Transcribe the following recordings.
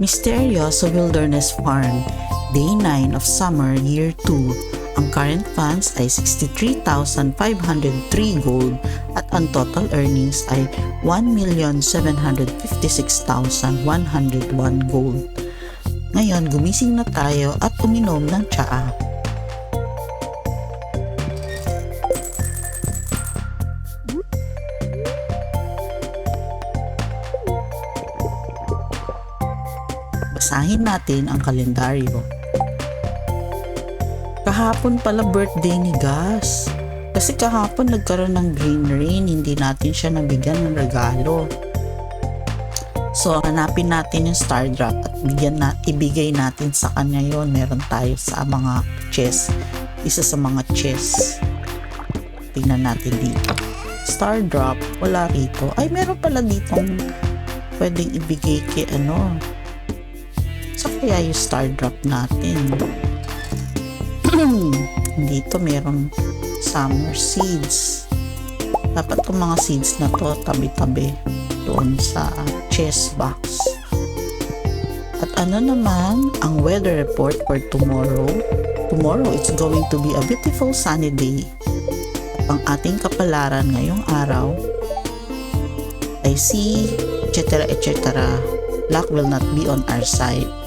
Mysterious Wilderness Farm, Day 9 of Summer, Year 2. Ang current funds ay 63,503 gold at ang total earnings ay 1,756,101 gold. Ngayon, gumising na tayo at uminom ng tsaa. Basahin natin ang kalendaryo. Kahapon pala birthday ni Gas. Kasi kahapon nagkaroon ng green rain, hindi natin siya nabigyan ng regalo. So, hanapin natin yung star drop at bigyan na, ibigay natin sa kanya yon. Meron tayo sa mga chess. Isa sa mga chess. Tingnan natin dito. Star drop, wala rito. Ay, meron pala ditong pwedeng ibigay kay ano. Kaya yung star drop natin. dito meron summer seeds. Dapat itong mga seeds na to tabi-tabi doon sa chest box. At ano naman ang weather report for tomorrow? Tomorrow it's going to be a beautiful sunny day. At ang ating kapalaran ngayong araw ay si etc etc. Luck will not be on our side.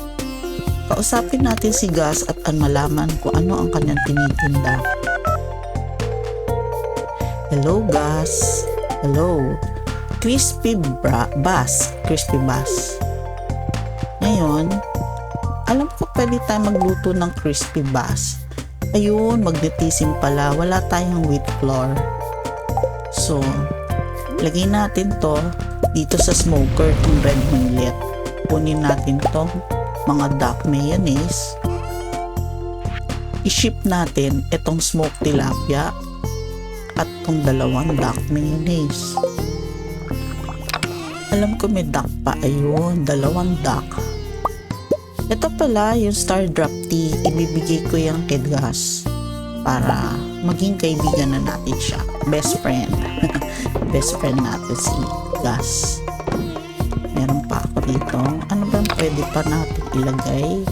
Kausapin natin si Gus at ang malaman kung ano ang kanyang tinitinda. Hello, Gus. Hello. Crispy bra Bass. Crispy Bass. Ngayon, alam ko pwede tayo magluto ng crispy bass. Ayun, magnetism pala. Wala tayong wheat flour. So, lagay natin to dito sa smoker ng red millet. Kunin natin to mga duck mayonnaise. I-ship natin itong smoked tilapia at tong dalawang duck mayonnaise. Alam ko may duck pa. Ayun, dalawang duck. Ito pala yung Star Drop Tea. Ibibigay ko yung Gus para maging kaibigan na natin siya. Best friend. Best friend natin si Gus. Meron pa ako dito. Pwede pa natin ilagay?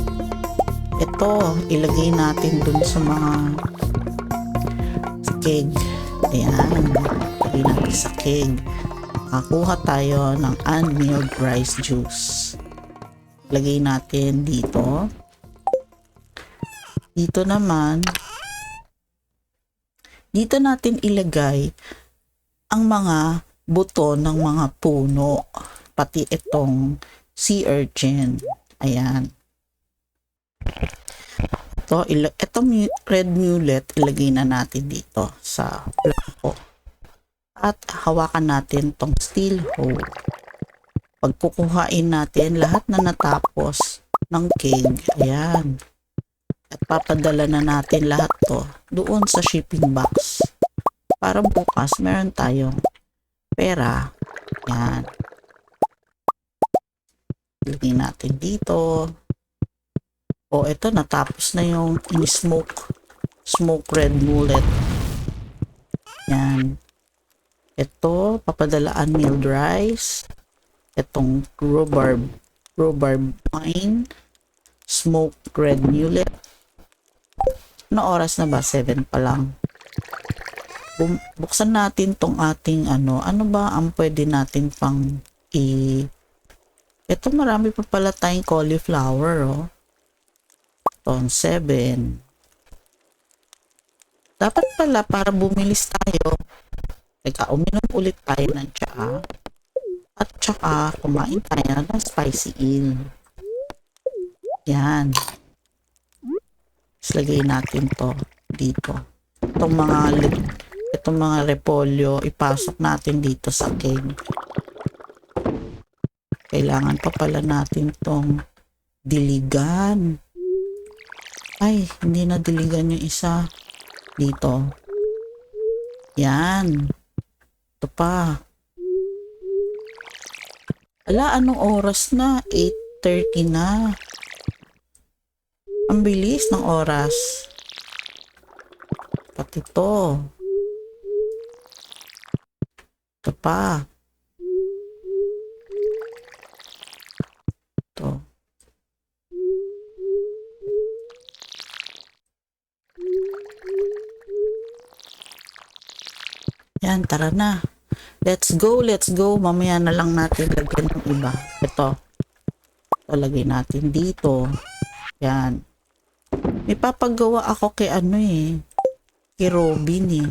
Ito, ilagay natin dun sa mga keg. Ayan, lagay natin sa keg. Nakakuha tayo ng unmilled rice juice. Lagay natin dito. Dito naman, dito natin ilagay ang mga buto ng mga puno. Pati itong sea urchin. Ayan. Ito, ila- ito red mullet, ilagay na natin dito sa plako. At hawakan natin tong steel hoe. Pagkukuhain natin lahat na natapos ng keg. Ayan. At papadala na natin lahat to doon sa shipping box. Para bukas meron tayong pera. Ayan. Lagay natin dito. O, ito, natapos na yung in-smoke. Smoke red mullet. Yan. Ito, papadalaan milled rice. Itong rhubarb, rhubarb wine. Smoke red mullet. Ano oras na ba? 7 pa lang. Bum- buksan natin tong ating ano. Ano ba ang pwede natin pang i... Ito marami pa pala tayong cauliflower, oh. Ton 7. Dapat pala para bumilis tayo. Teka, uminom ulit tayo ng tsaa. At tsaka kumain tayo ng spicy eel. Yan. Tapos lagay natin to dito. Itong mga itong mga repolyo ipasok natin dito sa keg. Kailangan pa pala natin tong diligan. Ay, hindi na diligan yung isa. Dito. Yan. Ito pa. Ala, anong oras na? 8.30 na. Ang bilis ng oras. Pati to. Ito pa. Yan, tara na. Let's go, let's go. Mamaya na lang natin lagyan ng iba. Ito. Ito, lagay natin dito. Yan. May papagawa ako kay ano eh. Kay Robin eh.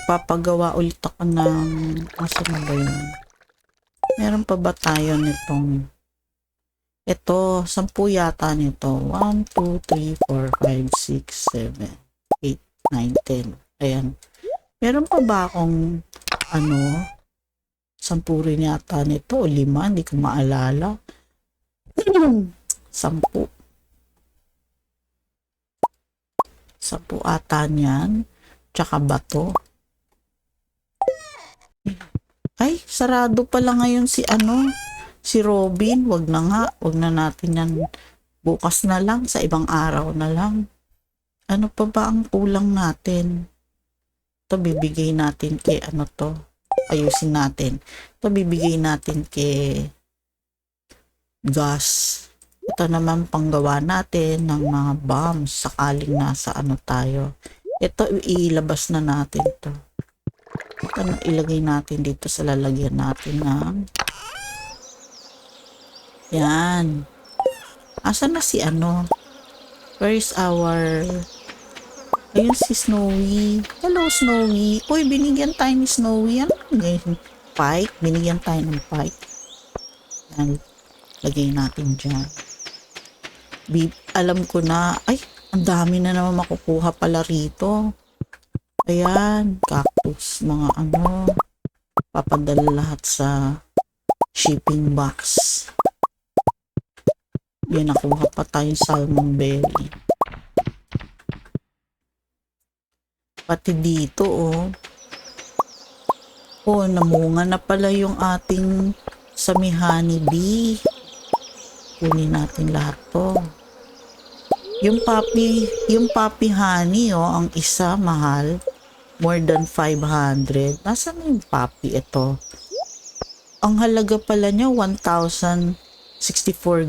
Magpapagawa ulit ako ng... Asa na ba yun? Meron pa ba tayo nitong... Ito, sampu yata nito. 1, 2, 3, 4, 5, 6, 7, 8, 9, 10. Ayan. Meron pa ba akong ano, sampu rin yata nito o lima, hindi ko maalala. sampu. Sampu ata niyan. Tsaka bato. Ay, sarado pala ngayon si ano, si Robin. Wag na nga, wag na natin yan. Bukas na lang, sa ibang araw na lang. Ano pa ba ang kulang natin? Ito bibigay natin kay ano to. Ayusin natin. Ito bibigay natin kay gas. Ito naman panggawa natin ng mga bombs sakaling nasa ano tayo. Ito ilabas na natin to. Ito na ilagay natin dito sa lalagyan natin ng yan. Asa na si ano? Where is our Ayun si Snowy. Hello, Snowy. Uy, binigyan tayo ni Snowy. Ano ngayon? Pike. Binigyan tayo ng pike. Yan. Lagay natin dyan. Bi alam ko na. Ay, ang dami na naman makukuha pala rito. Ayan. Cactus. Mga ano. Papadala lahat sa shipping box. Yan, nakuha pa tayong salmon belly. Pati dito, oh. Oh, namunga na pala yung ating samihani bee. Kunin natin lahat to. Yung papi, yung papi honey, oh, ang isa mahal. More than 500. Nasaan yung papi ito? Ang halaga pala niya, 1,064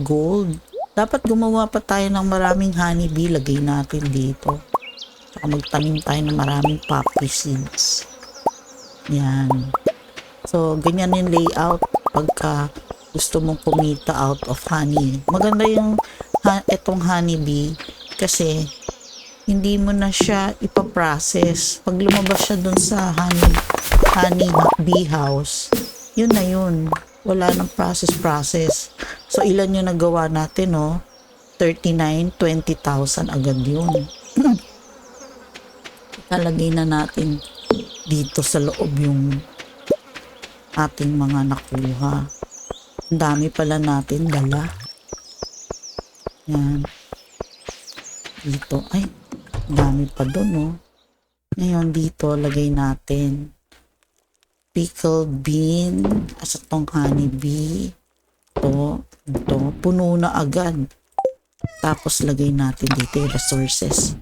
gold. Dapat gumawa pa tayo ng maraming honeybee. Lagay natin dito. Saka magtanim tayo ng maraming poppy seeds. Yan. So, ganyan yung layout pagka gusto mong kumita out of honey. Maganda yung ha, itong honeybee kasi hindi mo na siya ipaprocess. Pag lumabas siya dun sa honey, honey bee house, yun na yun. Wala nang process-process. So, ilan yung nagawa natin, no? 39, 20,000 agad yun. Lalagay na natin dito sa loob yung ating mga nakuha. Ang dami pala natin dala. Yan. Dito. Ay, dami pa doon, no? Ngayon, dito, lagay natin pickled bean as itong honey bee. Ito, ito, puno na agad. Tapos, lagay natin dito yung resources.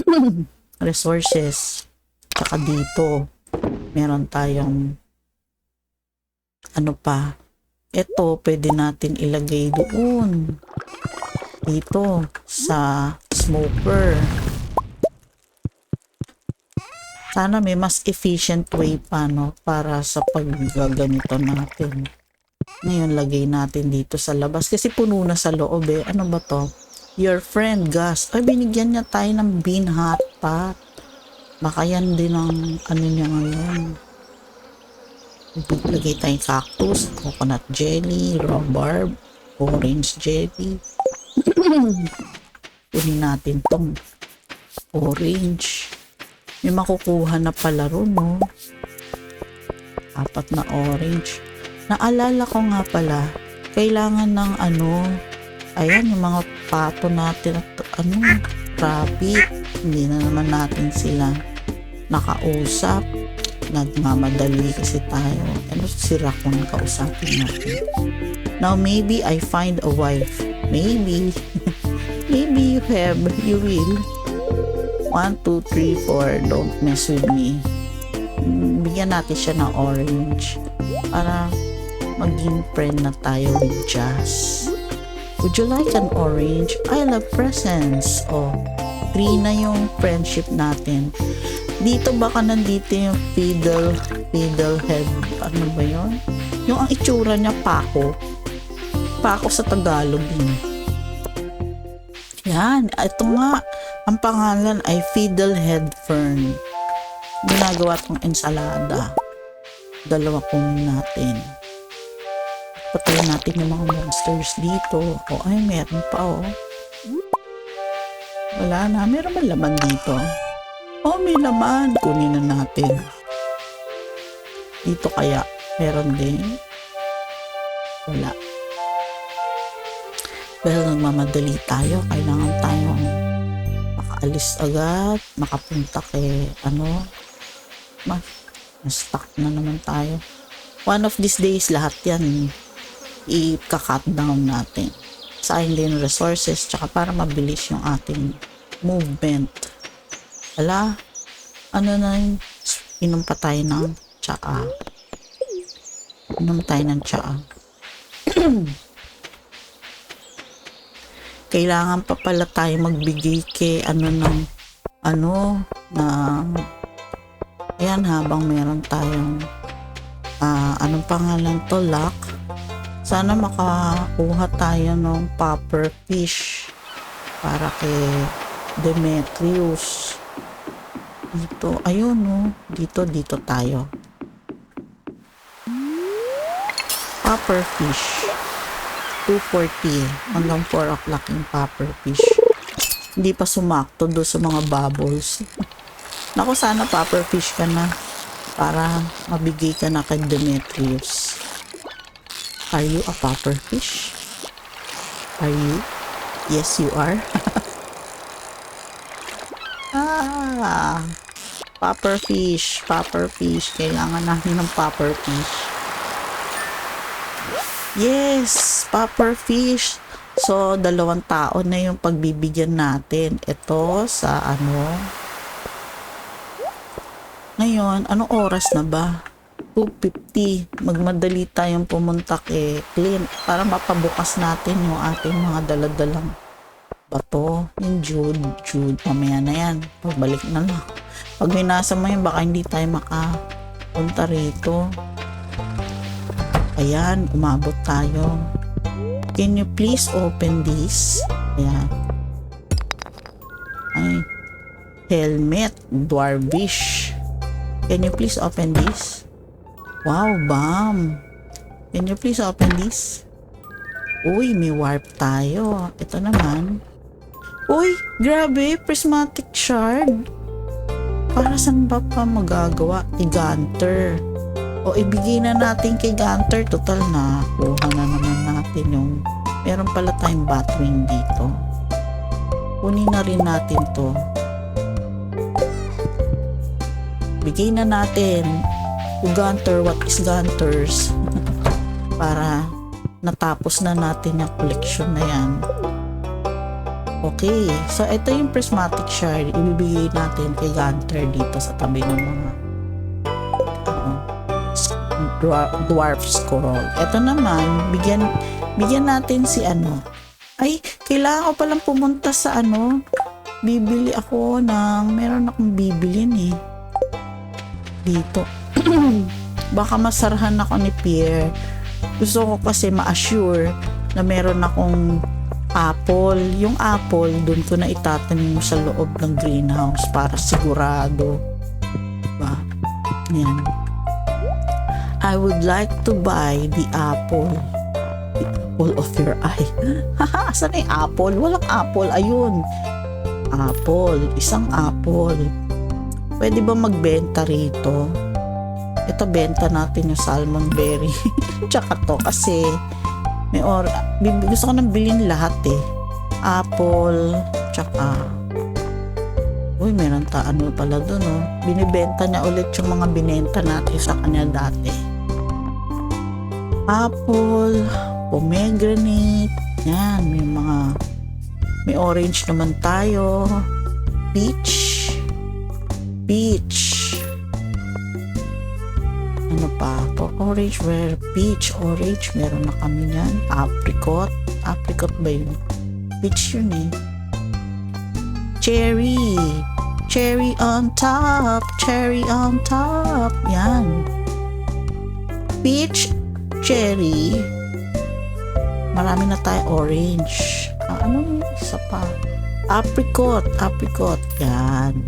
resources. Tsaka dito, meron tayong ano pa. Ito, pwede natin ilagay doon. Dito, sa smoker. Sana may mas efficient way pa, no? Para sa paggaganito natin. Ngayon, lagay natin dito sa labas. Kasi puno na sa loob, eh. Ano ba to? Your friend, Gus. Ay, binigyan niya tayo ng bean hot pot. Baka yan din ang ano niya ngayon. Lagay tayong cactus, coconut jelly, rhubarb, orange jelly. Kunin natin tong orange. May makukuha na pala ron, no? Apat na orange. Naalala ko nga pala, kailangan ng ano, ayan, yung mga pato natin at ano, rabbit. Hindi na naman natin sila nakausap. Nagmamadali kasi tayo. Ano si Rakon kausapin natin. Now maybe I find a wife. Maybe. maybe you have. You will. 1, 2, 3, 4. Don't mess with me. Bigyan natin siya ng orange. Para maging friend na tayo with Jazz. Would you like an orange? I love presents. Oh, three na yung friendship natin. Dito baka nandito yung fiddle, fiddle head. Ano ba yun? Yung ang itsura niya, pako. Pako sa Tagalog yun. Yan, ito nga. Ang pangalan ay fiddlehead fern. Ginagawa tong ensalada. Dalawa kunin natin. Patayin natin yung mga monsters dito. O ay, meron pa oh. Wala na. Meron ba laman dito? Oh, may laman. Kunin na natin. Dito kaya. Meron din. Wala. Well, nagmamadali tayo. Kailangan tayong makaalis agad. Makapunta kay ano. Ma, na-stuck na naman tayo. One of these days, lahat yan i-cut down natin. Sayang din resources tsaka para mabilis yung ating movement. Wala. Ano na yun? Inom pa tayo ng tsaka. Inom tayo ng tsaka. Kailangan pa pala tayo magbigay kay ano ng ano na ayan habang meron tayong ah, anong pangalan to lock sana makakuha tayo ng popper fish para kay Demetrius. Dito, ayun no. Dito, dito tayo. Popper fish. 240 hanggang 4 o'clock yung popper fish. Hindi pa sumakto do sa mga bubbles. Naku, sana popper fish ka na para mabigay ka na kay Demetrius. Are you a popper fish? Are you? Yes, you are. ah, popper fish, popper fish. Kailangan natin ng popper fish. Yes, popper fish. So, dalawang tao na yung pagbibigyan natin. Ito sa ano. Ngayon, anong oras na ba? 2.50. Magmadali tayong pumunta kay Clint para mapabukas natin yung ating mga daladalang bato. Yung Jude, Jude, mamaya na yan. Pagbalik na lang. Pag minasa mo yun, baka hindi tayo makapunta rito. Ayan, umabot tayo. Can you please open this? Ayan. Ay, helmet, dwarvish. Can you please open this? Wow, bomb. Can you please open this? Uy, may warp tayo. Ito naman. Uy, grabe, prismatic shard. Para saan ba pa magagawa? Kay Gunter. O ibigay na natin kay Gunter. Total na, kuha na naman natin yung meron pala tayong batwing dito. Kunin na rin natin to. Bigay na natin Gunter, what is Gunters? Para natapos na natin yung collection na yan. Okay, so ito yung prismatic shard. Ibibigay natin kay Gunter dito sa tabi ng mga dwarf, dwarf scroll. Ito naman, bigyan, bigyan natin si ano. Ay, kailangan ko palang pumunta sa ano. Bibili ako ng, meron akong bibilin eh. Dito. Baka masarhan ako ni Pierre. Gusto ko kasi ma-assure na meron akong apple. Yung apple, dun ko na itatanim sa loob ng greenhouse para sigurado. Diba? Yan. I would like to buy the apple. The apple of your eye. Haha, asan na yung apple? Walang apple. Ayun. Apple. Isang apple. Pwede ba magbenta rito? Ito, benta natin yung salmon berry. Tsaka to, kasi may or gusto ko nang bilhin lahat eh. Apple, tsaka Uy, meron ta ano pala doon, oh. Binibenta niya ulit yung mga binenta natin sa kanya dati. Apple, pomegranate, yan, may mga may orange naman tayo. Peach, peach. Pa? Orange, rare, peach, orange, meron na kami yan. Apricot, apricot ba yun? Peach yun eh. Cherry, Cherry on top, cherry on top. Yan. Peach, cherry. Marami na tayo orange. Ah, ano isa pa? Apricot, apricot. Yan.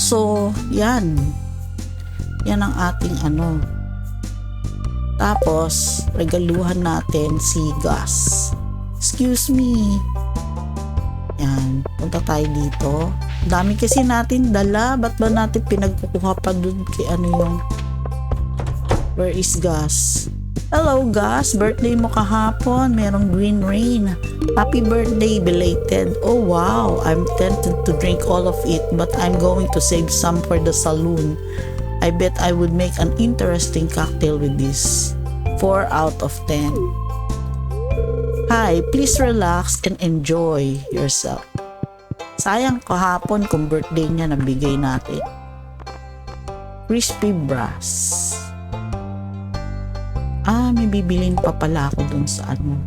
So, yan. Yan ang ating ano. Tapos, regaluhan natin si Gus. Excuse me. Yan. Punta tayo dito. Dami kasi natin dala. Ba't ba natin pinagkukuha pa dun kay ano yung... Where is Gus? Hello Gus, birthday mo kahapon. Merong green rain. Happy birthday belated. Oh wow, I'm tempted to drink all of it but I'm going to save some for the saloon. I bet I would make an interesting cocktail with this. 4 out of 10. Hi, please relax and enjoy yourself. Sayang kahapon kung birthday niya nabigay natin. Crispy Brass. Ah, may bibilin pa pala ako dun sa ano.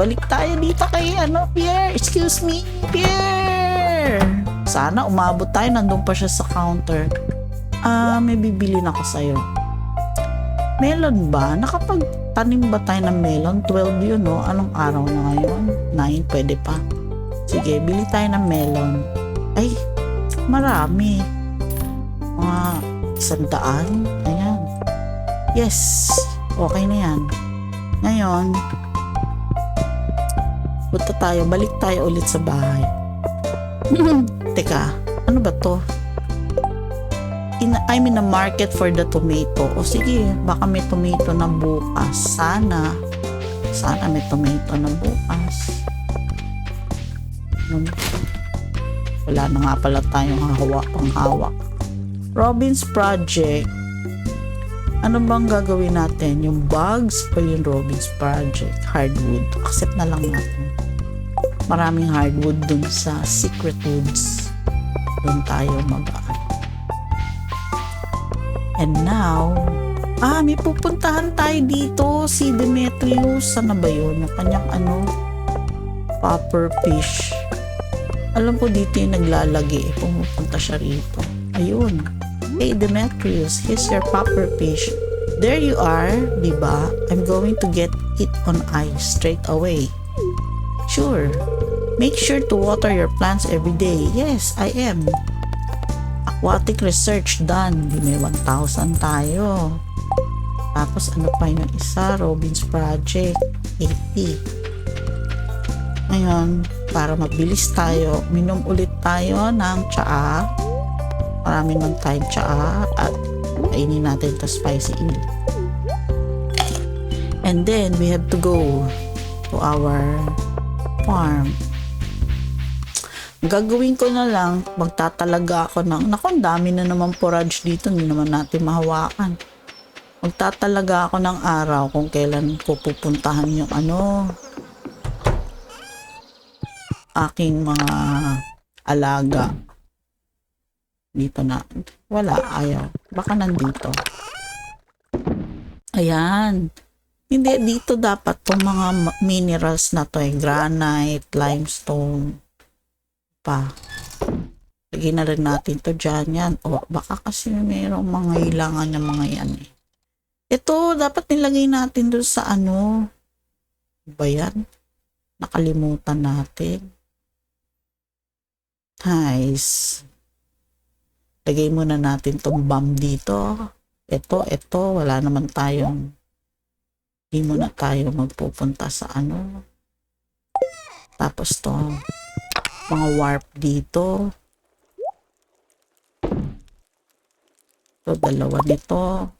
Balik tayo dito kay ano, Pierre. Excuse me, Pierre. Sana umabot tayo, nandun pa siya sa counter. Ah, may bibilin ako sa'yo. Melon ba? Nakapagtanim ba tayo ng melon? 12 yun, no? Anong araw na ngayon? 9, pwede pa. Sige, bili tayo ng melon. Ay, marami. Mga sandaan. Ayan. Yes, okay na yan. Ngayon, punta tayo, balik tayo ulit sa bahay. Teka, ano ba to? In, I'm in a market for the tomato. O sige, baka may tomato na bukas. Sana. Sana may tomato na bukas. Hmm. Wala na nga pala tayong hawak pang hawak. Robin's Project. Ano bang gagawin natin? Yung bugs o yung Robin's Project? Hardwood. Accept na lang natin. Maraming hardwood dun sa Secret Woods. Dun tayo magaan. And now, ah, may pupuntahan tayo dito. Si Demetrius. Sana ba yun? Yung kanyang ano, popper fish. Alam ko dito yung naglalagi. Pumupunta siya rito. Ayun. Hey Demetrius, here's your popper fish. There you are, di ba? I'm going to get it on ice straight away. Sure. Make sure to water your plants every day. Yes, I am. Aquatic research done. Di may 1,000 tayo. Tapos ano pa yung isa? Robin's Project. 80. Ngayon, para mabilis tayo, minom ulit tayo ng tsaa. Marami man tayong tsaa at kainin natin to spicy eel. And then, we have to go to our farm. Gagawin ko na lang, magtatalaga ako ng, naku, dami na naman forage dito, hindi naman natin mahawakan. Magtatalaga ako ng araw kung kailan ko pupuntahan yung ano, aking mga alaga. Dito na. Wala, ayaw. Baka nandito. Ayan. Hindi, dito dapat itong mga minerals na to eh. Granite, limestone, pa. Lagyan na rin natin to dyan yan. O, baka kasi mayroong mga ilangan ng mga yan eh. Ito, dapat nilagay natin doon sa ano. Ano Ba yan? Nakalimutan natin. Nice. Lagay muna natin tong bomb dito. Ito, ito, wala naman tayong hindi muna tayo magpupunta sa ano. Tapos to, mga warp dito. Ito, dalawa nito.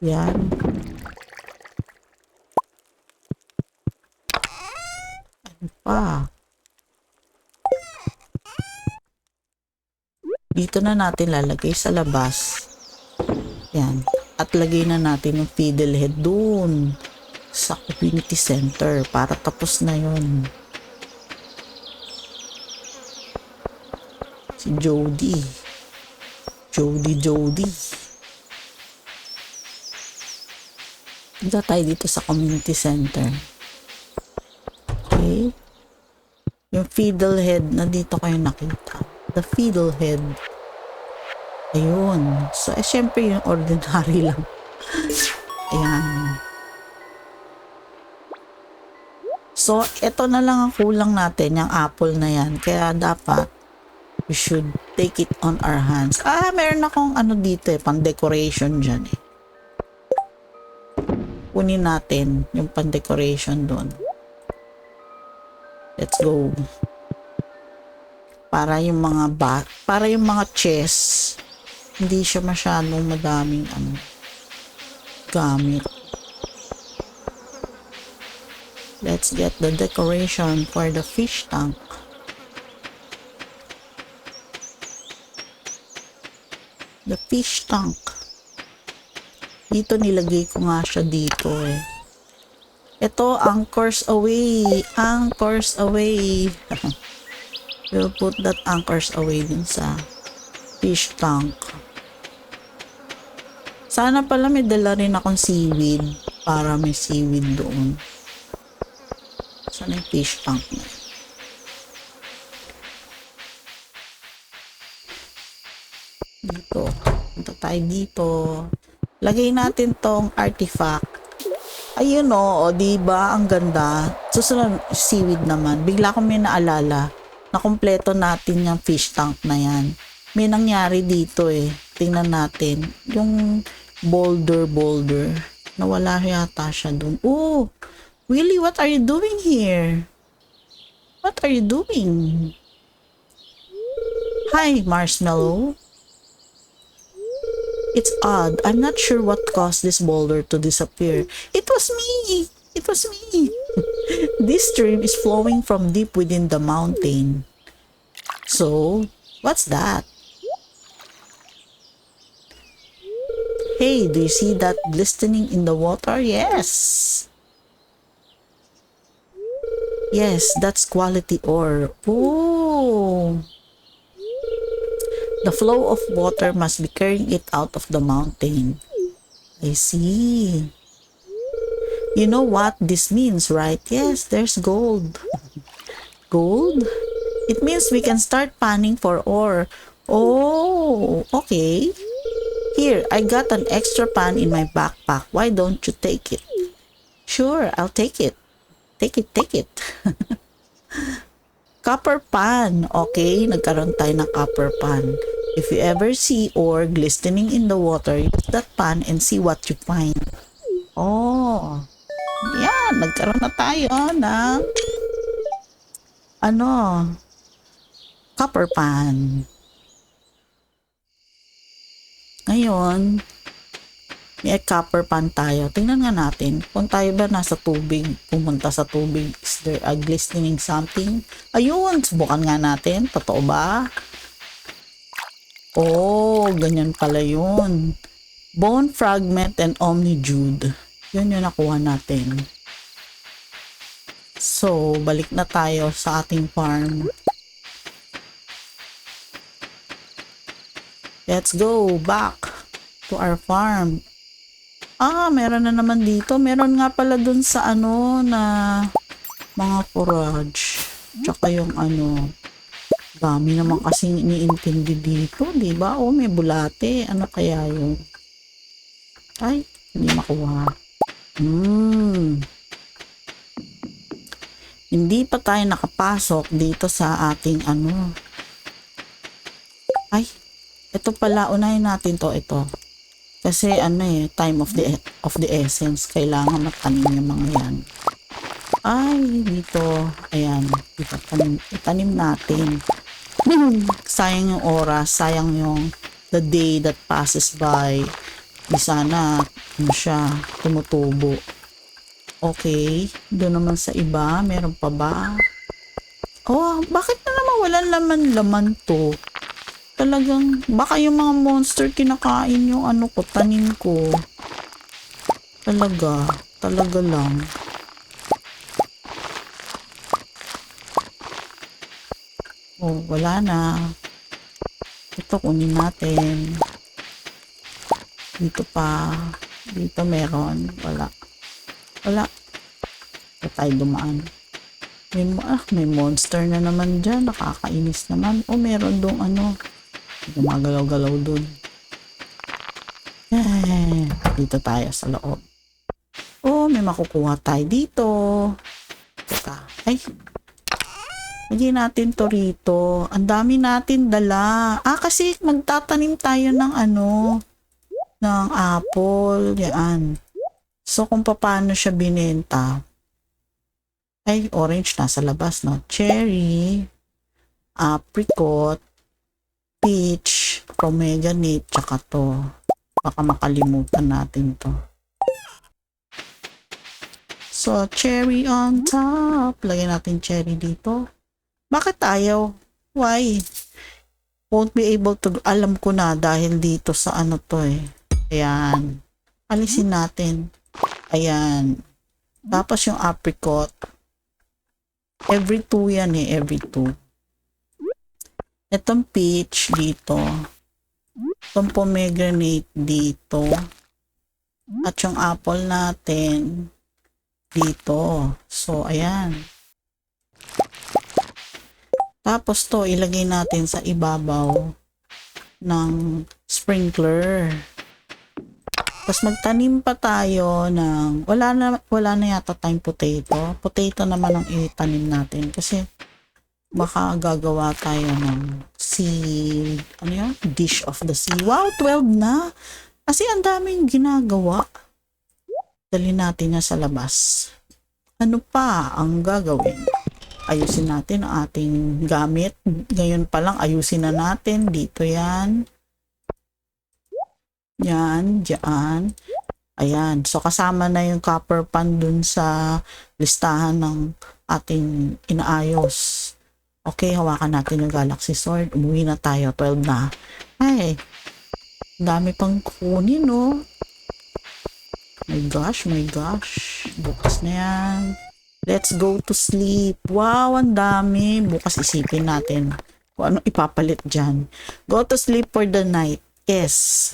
Yan. Ano pa? Dito na natin lalagay sa labas. Yan. At lagay na natin yung fiddlehead dun sa community center para tapos na yon. Si Jody. Jody Jody. Punta tayo dito sa community center. Okay. Yung fiddlehead na dito kayo nakita. The fiddlehead. Ayun. So, eh, syempre yung ordinary lang. Ayan. So, ito na lang ang kulang natin, yung apple na yan. Kaya dapat, we should take it on our hands. Ah, meron akong ano dito eh, pang-decoration dyan eh. Kunin natin yung pang-decoration doon. Let's go. Para yung mga ba para yung mga chess, hindi siya masyadong madaming ano, gamit. Let's get the decoration for the fish tank. The fish tank. Dito nilagay ko nga siya dito eh. Ito, anchors away. Anchors away. we'll put that anchors away din sa fish tank. Sana pala may dala rin akong seaweed para may seaweed doon. Yung fish tank na? Dito. Punta tayo dito. Lagay natin tong artifact. Ayun o, o di ba ang ganda. Susunod, seaweed naman. Bigla ko may naalala na kumpleto natin yung fish tank na yan. May nangyari dito eh. Tingnan natin. Yung boulder boulder. Nawala yata siya dun. Oh, Willie, what are you doing here? What are you doing? Hi, Marshmallow. It's odd. I'm not sure what caused this boulder to disappear. It was me! It was me! this stream is flowing from deep within the mountain. So, what's that? Hey, do you see that glistening in the water? Yes! Yes, that's quality ore. Oh! The flow of water must be carrying it out of the mountain. I see. You know what this means, right? Yes, there's gold. Gold? It means we can start panning for ore. Oh, okay. Here, I got an extra pan in my backpack. Why don't you take it? Sure, I'll take it. Take it, take it. copper pan. Okay, nagkaroon tayo ng copper pan. If you ever see ore glistening in the water, use that pan and see what you find. Oh, yan, nagkaroon na tayo ng ano, copper pan. Ngayon, may copper pan tayo. Tingnan nga natin kung tayo ba nasa tubig, pumunta sa tubig, is there a glistening something? Ayun, subukan nga natin. Totoo ba? Oh, ganyan pala yun. Bone fragment and omnijude. Yun yung nakuha natin. So, balik na tayo sa ating farm. Let's go back to our farm. Ah, meron na naman dito. Meron nga pala dun sa ano na mga forage. Tsaka yung ano, dami naman kasing iniintindi dito, di ba? Oh, may bulate. Ano kaya yun? Ay, hindi makuha. Hmm. Hindi pa tayo nakapasok dito sa ating ano. Ay, ito pala, unahin natin to, ito. Kasi ano eh, time of the of the essence, kailangan matanim yung mga yan. Ay, dito, ayan, dito, tanim, itanim natin. sayang yung oras, sayang yung the day that passes by. Di sana, ano siya, tumutubo. Okay, doon naman sa iba, meron pa ba? Oh, bakit na naman walang laman-laman to? Talagang, baka yung mga monster kinakain yung ano ko, tanim ko. Talaga, talaga lang. Oh, wala na. Ito, kunin natin. Dito pa. Dito meron. Wala. Wala. Ito tayo dumaan. May, ah, may monster na naman dyan. Nakakainis naman. O meron dong ano. Gumagalaw-galaw dun. Eh, dito tayo sa loob. Oh, may makukuha tayo dito. Teka. Ay. Lagyan natin to rito. Ang dami natin dala. Ah, kasi magtatanim tayo ng ano, ng apple. Yan. So, kung paano siya binenta. Ay, orange nasa labas, no? Cherry, apricot, peach, pomegranate, tsaka to. Baka makalimutan natin to. So, cherry on top. Lagyan natin cherry dito. Bakit ayaw? Why? Won't be able to, alam ko na dahil dito sa ano to eh. Ayan. Alisin natin. Ayan. Tapos yung apricot. Every two yan eh, every two. Itong peach dito. Itong pomegranate dito. At yung apple natin dito. So, ayan. Tapos to, ilagay natin sa ibabaw ng sprinkler. Tapos magtanim pa tayo ng, wala na, wala na yata tayong potato. Potato naman ang itanim natin kasi baka gagawa tayo ng sea, ano yun? Dish of the sea. Wow, 12 na! Kasi ang daming ginagawa. Dali natin na sa labas. Ano pa ang gagawin? Ayusin natin ang ating gamit. Ngayon pa lang, ayusin na natin. Dito yan. Yan, dyan. Ayan. So, kasama na yung copper pan dun sa listahan ng ating inaayos. Okay, hawakan natin yung Galaxy Sword. Umuwi na tayo. 12 na. Ay, dami pang kunin, no? My gosh, my gosh. Bukas na yan. Let's go to sleep. Wow, ang dami. Bukas isipin natin kung ano ipapalit dyan. Go to sleep for the night. Yes.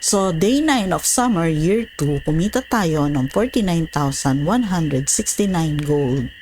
So, day 9 of summer, year 2, kumita tayo ng 49,169 gold.